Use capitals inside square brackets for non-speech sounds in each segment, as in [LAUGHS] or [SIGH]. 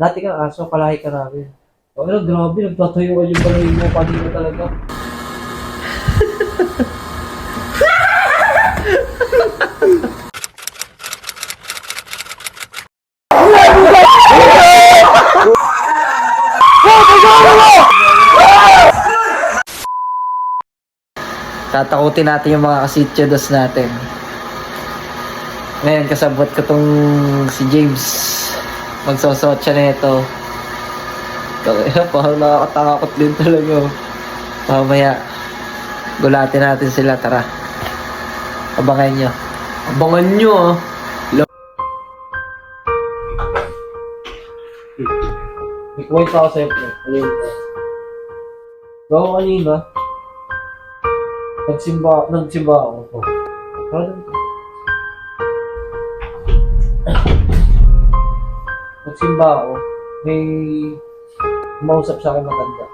Dati kang aso, kalahi ka namin. O ano, grabe, nagtatayo ka yung balayin mo, kanina talaga. Tatakutin natin yung mga kasityados natin. Ngayon, kasabot ko tong si James. Magsosot siya nito. Parang nakakatakot din talaga. oh. Mamaya, gulatin natin sila. Tara. Abangan nyo. Abangan nyo ah. May kwento ako sa'yo, pre. Ano yun? Gawa ko kanina. Nagsimba, nagsimba ako. Oh. Nagsimba ako. May kumausap sa akin matanda.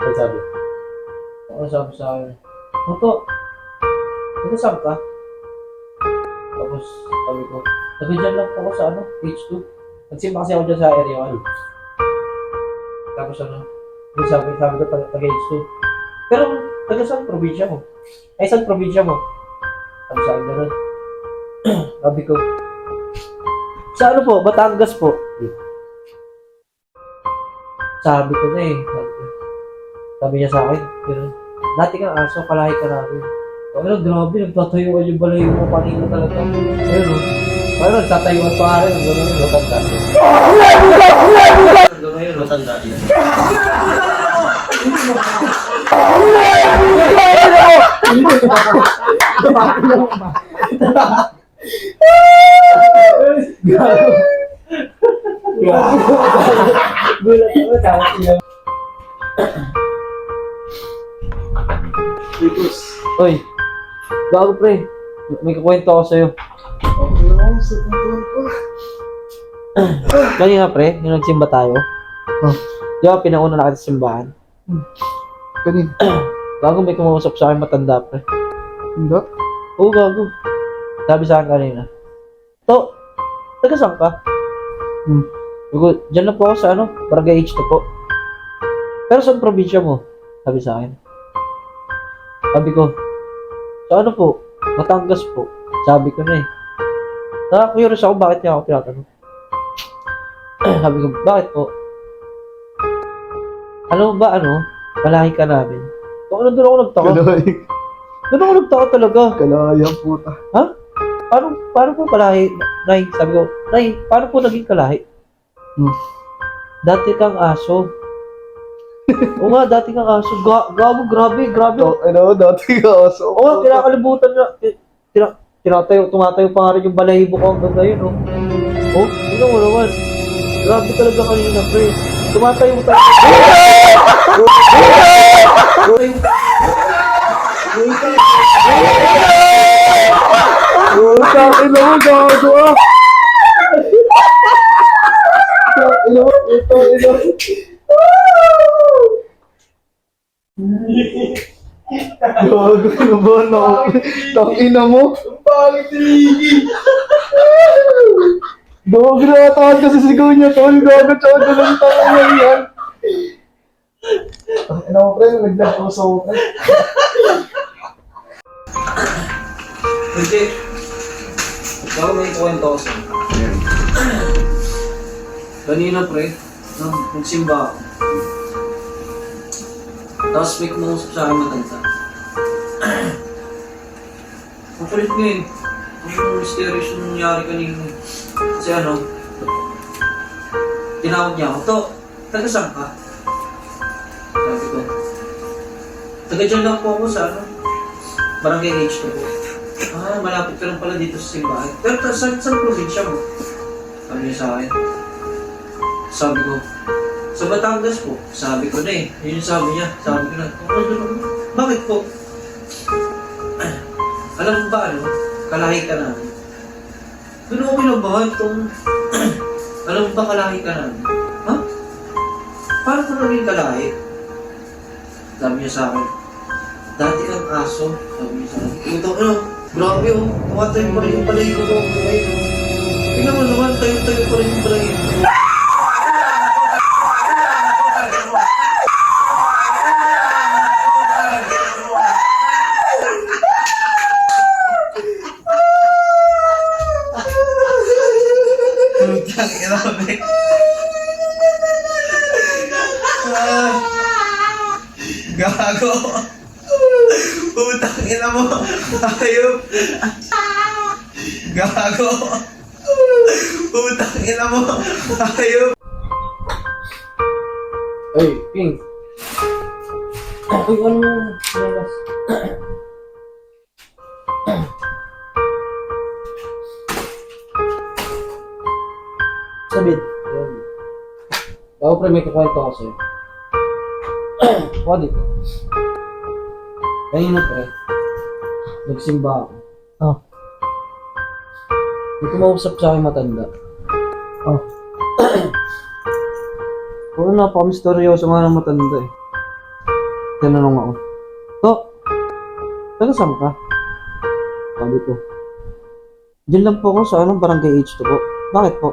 Ano sabi? Ano sabi sa akin? Toto, ano saan ka? Tapos sabi ko, sabi dyan lang ako sa ano, page 2. Nagsimba kasi ako dyan sa area 1. Tapos ano, yung sabi, sabi ko taga H2. Pero, taga saan probinsya mo? Ay, saan probinsya mo? Sabi sa akin ganun. [CLEARS THROAT] sabi ko, sa ano po, Batangas po. Sabi ko na eh. Sabi, niya sa akin, ganun. Dati kang aso, kalahi ka namin. O ano, grabe, nagtatayo ka yung balayo mo kanina talaga. Ayun o. Ayun, nagtatayuan pa rin. Ang gano'n, matanda. Hanggang ngayon, matanda yun. Gulat ako, tama siya. Tikus. Oy, gago pre. May kukwento ako sa'yo. Okay lang, sa ko. Kanina pre, yung nagsimba tayo. Oh. Di ba pinauna na kita sa simbahan? Kanin. Gago [CLEARS THROAT] may kumausap sa akin matanda pre. Hindi. Oo, gago. Sabi sa akin kanina. Taga saan ka? Hmm. Dyan lang po ako sa ano, Barangay H2 po. Pero saan probinsya mo? Sabi sa akin. Sabi ko, sa ano po? Batangas po. Sabi ko na eh. Nakakurious ako bakit niya ako tinatanong. [CLEARS THROAT] Sabi ko, bakit po? Alam mo ba ano? Malahi ka namin. Ano doon ako nagtaka. Kalay. Doon ako nagtaka talaga. Kalayang puta. Paano, paano po kalahi? Nay, sabi ko, Nay, paano po naging kalahi? Hmm. Dati kang aso. Oo nga, dati kang aso. Ga gago, grabe, grabe. Oo To, ano, dati ka aso. nga, kinakalimutan na. ti- Tina, tinatayo, tumatayo pa nga rin yung balahibo ko hanggang ngayon, oh. Oh, tingnan mo naman. Grabe talaga kanina, pre. Tumatayo tayo. Puta, ina mo, gago ah. Ina mo, ito, ina mo. Gago, ina mo, no. Tang ina mo. Pangit ni Gago, ginatakan kasi sigaw niya, tol. Gago, tsaka galang tayo na yan. Ina mo, pre, naglag-puso ko, pre. Hindi. Bago may kwento ko sa'yo. Kanina pre, nung nagsimba ako. Tapos may kumausap sa akin matanda. [CLEARS THROAT] Ang kulit nga eh. Ang mysterious yung nangyari kanina. Kasi ano, tinawag niya ako, To, taga saan ka? Sabi ko, taga dyan lang po ako sa ano, Barangay H2 po. Ah, malapit ka lang pala dito sa simbahan. Pero ta- saan, saan probinsya mo? Sabi niya sa akin. Sabi ko, sa Batangas po. Sabi ko na eh. Yun yung sabi niya. Sabi ko na, oh. Bakit po? [CLEARS THROAT] Alam mo ba ano? Kalahi ka namin. Doon ako kinabahan itong... [CLEARS THROAT] Alam mo ba kalahi ka namin? Ha? Paano ko naging kalahi? Sabi niya sa akin, dati kang aso. Sabi niya sa akin, ito ano, Grabe oh, makatayo pa rin yung palay ko ko. Tingnan mo naman, tayo-tayo pa rin yung palay ko. [LAUGHS] Gago. Putang ina mo. Ayop. Gago. Putang ina mo. Ayop. Ay, King. Uy, ano mo? Lalas. Ako pre, may kukwento ko sa'yo. [CLEARS THROAT] Kuha dito. Kanina pre, nagsimba ako. Oh. May kumausap sa akin matanda. Oh. [CLEARS THROAT] Oo na, pakamistoryoso nga ng matanda eh. Tinanong ako, To, taga saan ka? Sabi ko, Diyan lang po ako sa anong barangay H2 po. Bakit po?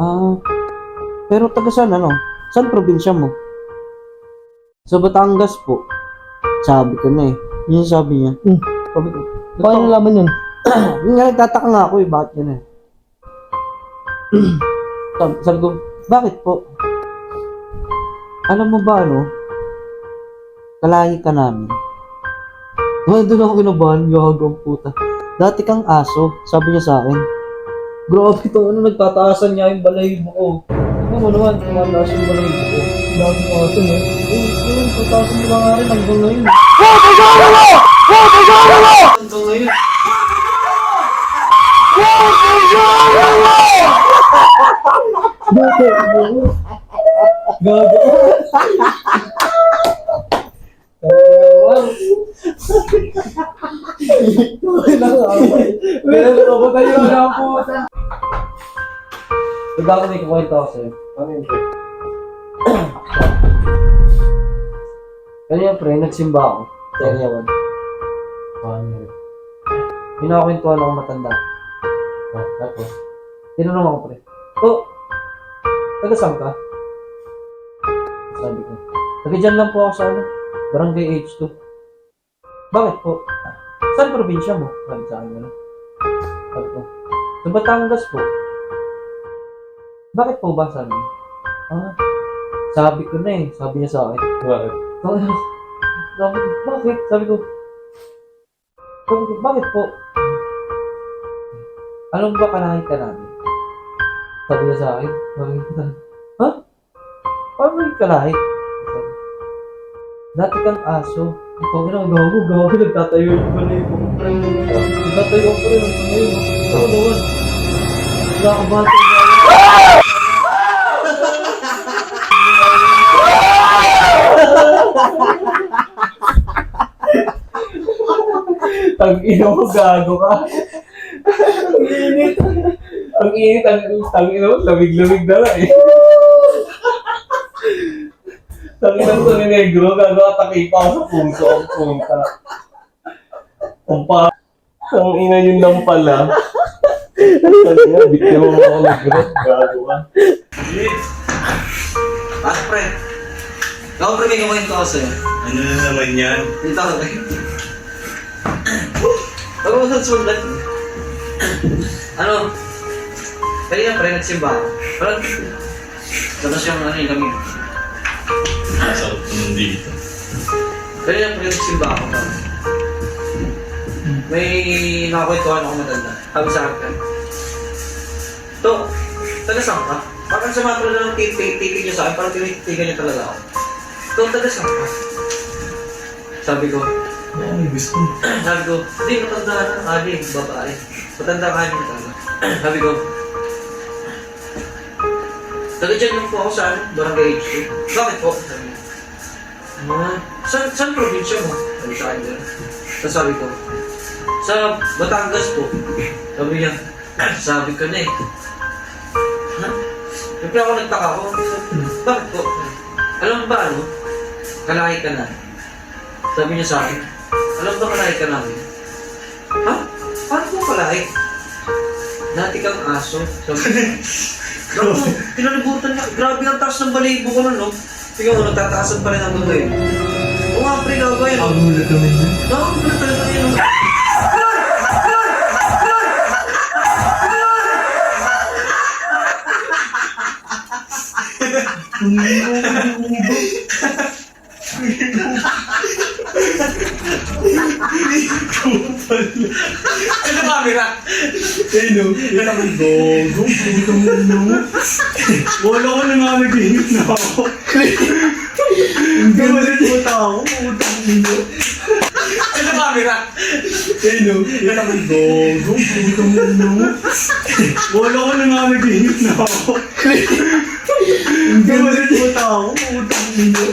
Ah, pero taga saan ano? Saan probinsya mo? Sa Batangas po. Sabi ko na eh. Yun yung sabi niya. Hmm. Sabi ko, Paano nalaman yun? [CLEARS THROAT] yun nga, nagtataka nga ako eh, bakit yun eh. [CLEARS THROAT] sabi, sabi ko, bakit po? Alam mo ba ano? Kalahi ka namin. Ay, doon ako kinabahan, gagang puta. Dati kang aso, sabi niya sa akin. Grabe to, ano, nagtataasan niya yung balahibo ko. Ano mo naman, tumataas yung balahibo ko. Dami aso, eh. Eh, yun, tataasan mo lang nga rin hanggang ngayon. Hanggang ngayon. Gago. Wow. Kailangan ako. Pero ako tayo na po. Pag ako may kukwento ako sa'yo. Ano yun, pre? Kanina, pre, nagsimba ako. Sa area 1. Paano yun? Binakakwentuhan ako matanda. Oh, tapos? Tinanong ako, pre. Oh, taga saan ka? Sabi ko. Taga dyan lang po ako sa ano, barangay H2. Bakit po? Saan probinsya mo? Sabi sa akin gano'n. Sabi ko. Sa Batangas po. Bakit po ba sabi niya? Ah, sabi ko na eh. Sabi niya sa akin. Bakit? Sabi ko, sabi ko, bakit? Sabi ko, sabi ko, bakit po? Mo ba kanahin ka namin? Sabi niya sa akin. Sabi ko, ha? Paano yung kanahin? Dati kang aso. Ito, ina, gago, gago, nagtatayo yung yung kumpre. Nagtatayo ako rin, kumpre. Ano naman? Ko na. Ang ina mo, gago ka. Ang init. Ang init, ang, ang ina mo, lamig-lamig na lang eh. Ang ina mo, ni negro, gago ka takipa ako sa puso, ang punta. Ang pa... Ang ina yun lang pala. Ang ina, bigyan mo ako negro, gago ka. Ano, pre? Ako, pre, may kumain ko kasi. Ano na naman yan? Ako, pre. Mo sa sundan. Ano? Kanina, pre, nagsimba ako. Parang, tapos yung ano yung lamig. Masarap naman dito. Kanina, pre, nagsimba ako. Parang, may nakakwentuhan ako matanda. Sabi sa akin, To, taga saan ka? Parang sa mga talaga ng tipi niya sa akin, parang tinitigan niya talaga ako. To, taga saan ka? Sabi ko, Ay, gusto. sabi ko, hindi, matanda na, Ali, babae. Matanda ka, Ali, matanda. sabi ko, dyan lang po ako sa ano, barangay H2. Bakit po? Sabi niya. Ah, saan, saan probinsya mo? Sabi sa akin gano'n. Tapos sabi ko, sa Batangas po. Sabi niya, [CLEARS THROAT] sabi ko na eh. Ha? Siyempre ako nagtaka ako. Bakit po? Alam mo ba ano? Kalahi ka na. Sabi niya sa akin, alam mo ba kalahi ka namin? Ha? Paano po kalahi? Dati kang aso. [LAUGHS] Sabi Grabe, pinalibutan niya. Grabe ang taas ng balibo ko nun, no? Tingnan mo, nagtataasan pa rin ang mundo eh. Oo nga, pre, gago yun. Ang ulat naman yun. Nakakulat talaga yun. [LAUGHS] Ano camera? Ayun o, kita mo gogo, putang ino. Wala ko na nga nag-ihip na ako. Hindi mo rin puta ako, putang ino. Ano camera? Ayun o, kita mo gogo, putang ino. Wala ko na nga nag-ihip na ako. Hindi mo rin puta ako, putang ino.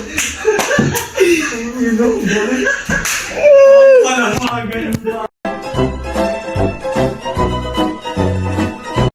Ang ino, bakit? Wala mga ganun ba?